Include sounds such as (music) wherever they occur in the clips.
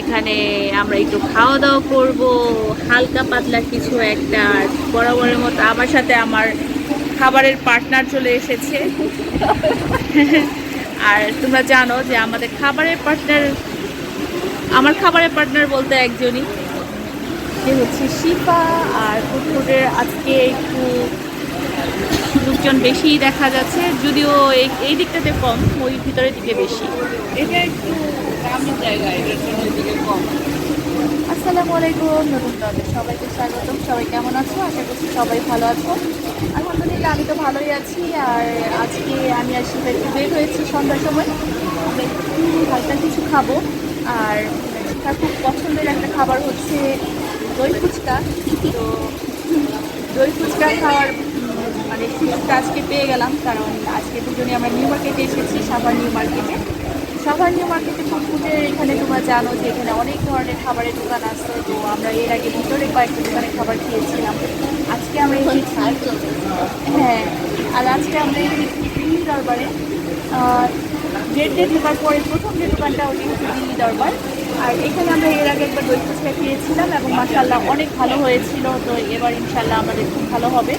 এখানে আমরা একটু খাওয়া দাওয়া করব। হালকা পাতলা কিছু একটা বরাবরের মতো আমার সাথে আমার খাবারের পার্টনার চলে এসেছে। আর তোমরা জানো যে আমাদের খাবারের পার্টনার আমার খাবারের পার্টনার বলতে একজনই। যে হচ্ছে শিফা, আর ফুটফুটের আজকে একটু লোকজন বেশি দেখা যাচ্ছে যদিও এই এই দিকটাতে কম ওই ভিতরের দিকে বেশি। এটা একটু গ্রামের জায়গা এটার জন্য এদিকে কম। আসসালামু আলাইকুম নতুন তবে সবাইকে স্বাগতম। সবাই কেমন আছো? আশা করছি সবাই ভালো আছো। আলহামদুলিল্লাহ আমি তো ভালোই আছি। আর আজকে আমি আর শিবা একটু বের হয়েছি সন্ধ্যার সময়। আমরা একটু হালকা কিছু খাব। আর তার খুব পছন্দের একটা খাবার হচ্ছে দই ফুচকা। তো দই ফুচকা খাওয়ার সুযোগটা আজকে পেয়ে গেলাম, কারণ আজকে দুজনে আমরা নিউ মার্কেটে এসেছি, সাভার নিউ মার্কেটে। সাভার নিউ মার্কেটে ফুটফুটের এখানে তোমরা জানো যে এখানে অনেক ধরনের খাবারের দোকান আছে, তো আমরা এর আগে ভিতরে কয়েকটা দোকানে খাবার খেয়েছিলাম। আজকে আমরা হ্যাঁ আর আজকে আমরা দিল্লি দরবারে। গেট ডে ঢোকার পরে প্রথম যে দোকানটা ওটি হচ্ছে দিল্লি দরবার। আর এখানে আমরা এর আগে একবার দই ফুচকা খেয়েছিলাম এবং মাসাল্লাহ অনেক ভালো হয়েছিল, তো এবার ইনশাল্লাহ আমাদের খুব ভালো হবে।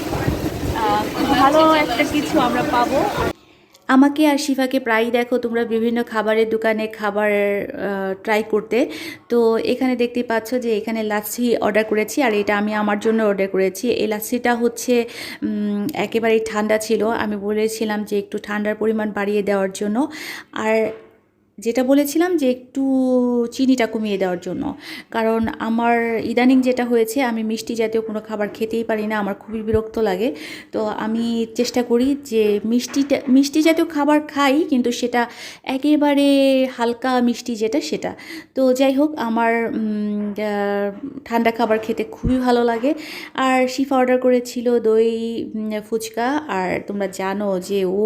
ভালো একটা কিছু আমরা পাবো। আমাকে আর শিফাকে প্রায়ই দেখো, তোমরা বিভিন্ন খাবারের দোকানে খাবার ট্রাই করতে। তো এখানে দেখতে পাচ্ছ যে এখানে লাচ্ছি অর্ডার করেছি আর এটা আমি আমার জন্য অর্ডার করেছি। এই লাচ্ছিটা হচ্ছে একেবারেই ঠান্ডা ছিল। আমি বলেছিলাম যে একটু ঠান্ডার পরিমাণ বাড়িয়ে দেওয়ার জন্য। আর যেটা বলেছিলাম যে একটু চিনিটা কমিয়ে দেওয়ার জন্য। কারণ আমার ইদানিং যেটা হয়েছে, আমি মিষ্টি জাতীয় কোনো খাবার খেতেই পারি না, আমার খুবই বিরক্ত লাগে। তো আমি চেষ্টা করি যে মিষ্টিটা, মিষ্টি জাতীয় খাবার খাই, কিন্তু সেটা একেবারে হালকা মিষ্টি যেটা, সেটা। তো যাই হোক, আমার ঠান্ডা খাবার খেতে খুবই ভালো লাগে। আর শিফা অর্ডার করেছিল দই ফুচকা। আর তোমরা জানো যে ও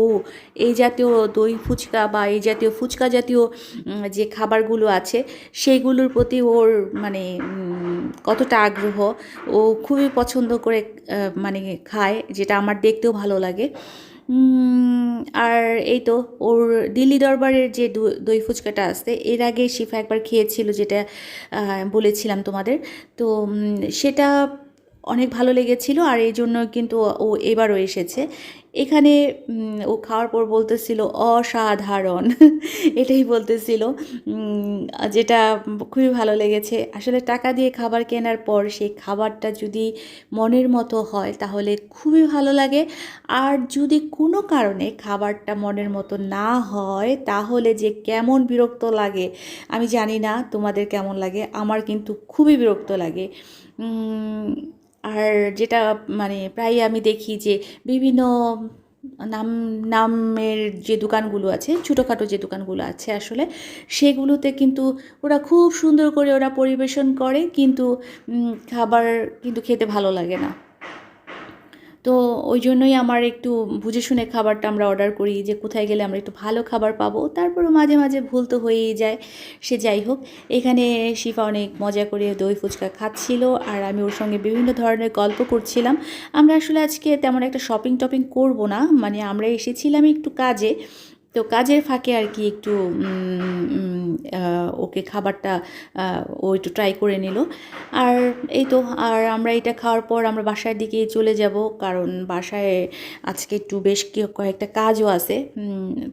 এই জাতীয় দই, ফুচকা বা এই জাতীয় ফুচকা জাতীয় উম, যে খাবারগুলো আছে সেইগুলোর প্রতি ওর মানে কতটা আগ্রহ ও খুবই পছন্দ করে মানে খায় যেটা আমার দেখতেও ভালো লাগে। আর এই তো ওর দিল্লি দরবারের যে দই ফুচকাটা আসতে এর আগে শিফা একবার খেয়েছিল যেটা বলেছিলাম তোমাদের। তো সেটা অনেক ভালো লেগেছিল আর এই জন্য কিন্তু ও এবারও এসেছে। এখানে ও খাওয়ার পর বলতেছিল, অসাধারণ। (laughs) এটাই বলতেছিল। যেটা খুবই ভালো লেগেছে। আসলে টাকা দিয়ে খাবার কেনার পর সেই খাবারটা যদি মনের মতো হয়, তাহলে খুবই ভালো লাগে। আর যদি কোনো কারণে খাবারটা মনের মতো না হয়, তাহলে যে কেমন বিরক্ত লাগে, আমি জানি না তোমাদের কেমন লাগে। আমার কিন্তু খুবই বিরক্ত লাগে। আর যেটা মানে প্রায় আমি দেখি যে বিভিন্ন নাম, নামের যে দোকানগুলো আছে, ছোটোখাটো যে দোকানগুলো আছে আসলে, সেগুলোতে কিন্তু ওরা খুব সুন্দর করে ওরা পরিবেশন করে, কিন্তু খাবার কিন্তু খেতে ভালো লাগে না। তো ওই জন্যই আমার একটু বুঝে শুনে খাবারটা আমরা অর্ডার করি যে কোথায় গেলে আমরা একটু ভালো খাবার পাবো। তারপরও মাঝে মাঝে ভুল তো হয়েই যায়। সে যাই হোক, এখানে শিফা অনেক মজা করে দই ফুচকা খাচ্ছিল আর আমি ওর সঙ্গে বিভিন্ন ধরনের গল্প করছিলাম। আমরা আসলে আজকে তেমন একটা শপিং টপিং করব না মানে আমরা এসেছিলাম একটু কাজে। তো কাজের ফাঁকে আর কি একটু ওকে খাবারটা ও একটু ট্রাই করে নিল। আর এই তো, আর আমরা এটা খাওয়ার পর আমরা বাসার দিকে চলে যাব, কারণ বাসায় আজকে একটু বেশ কয়েকটা কাজও আছে।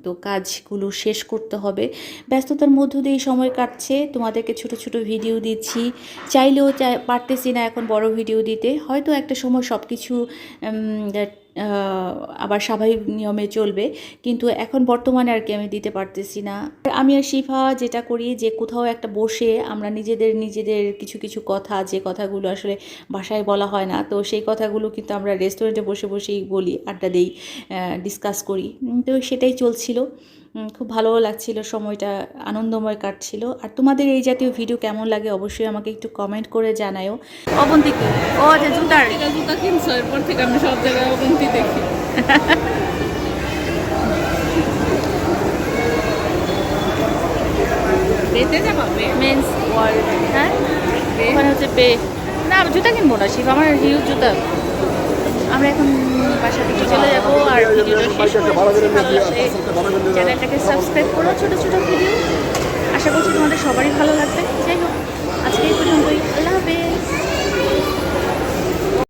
তো কাজগুলো শেষ করতে হবে। ব্যস্ততার মধ্য দিয়ে সময় কাটছে। তোমাদেরকে ছোট ছোট ভিডিও দিচ্ছি। চাইলেও চাই পারতেছি না এখন বড় ভিডিও দিতে। হয়তো একটা সময় সব কিছু আবার স্বাভাবিক নিয়মে চলবে। কিন্তু এখন বর্তমানে আর কি আমি দিতে পারতেছি না। আমি আর শিফা যেটা করি যে কোথাও একটা বসে আমরা নিজেদের নিজেদের কিছু কিছু কথা, যে কথাগুলো আসলে বাসায় বলা হয় না, তো সেই কথাগুলো কিন্তু আমরা রেস্টুরেন্টে বসে বসেই বলি, আড্ডা দেই ডিসকাস করি। তো সেটাই চলছিল। খুব ভালো লাগছিল সময়টা আনন্দময় কাটছিল। আর তোমাদের এই জাতীয় ভিডিও কেমন লাগে অবশ্যই আমাকে একটু কমেন্ট করে জানাও অবন্তিকে। ও আচ্ছা জুতার। জুতা কিনছো এরপর থেকে আমি সব জায়গায় অবন্তি দেখি। মেন্স ওয়ার্ল্ড হ্যাঁ? ওখানে হচ্ছে পে না আমি জুতা কিনবো না শিব আমার হিউজ জুতা। আমরা এখন বাসা থেকে চলে যাব আর ভিডিওটা শেষ চ্যানেলটাকে সাবস্ক্রাইব করো ছোটো ছোটো ভিডিও। আশা করছি তোমাদের সবারই ভালো লাগবে। যাই হোক আজকে এই পর্যন্তই। আল্লাহ হাফেজ।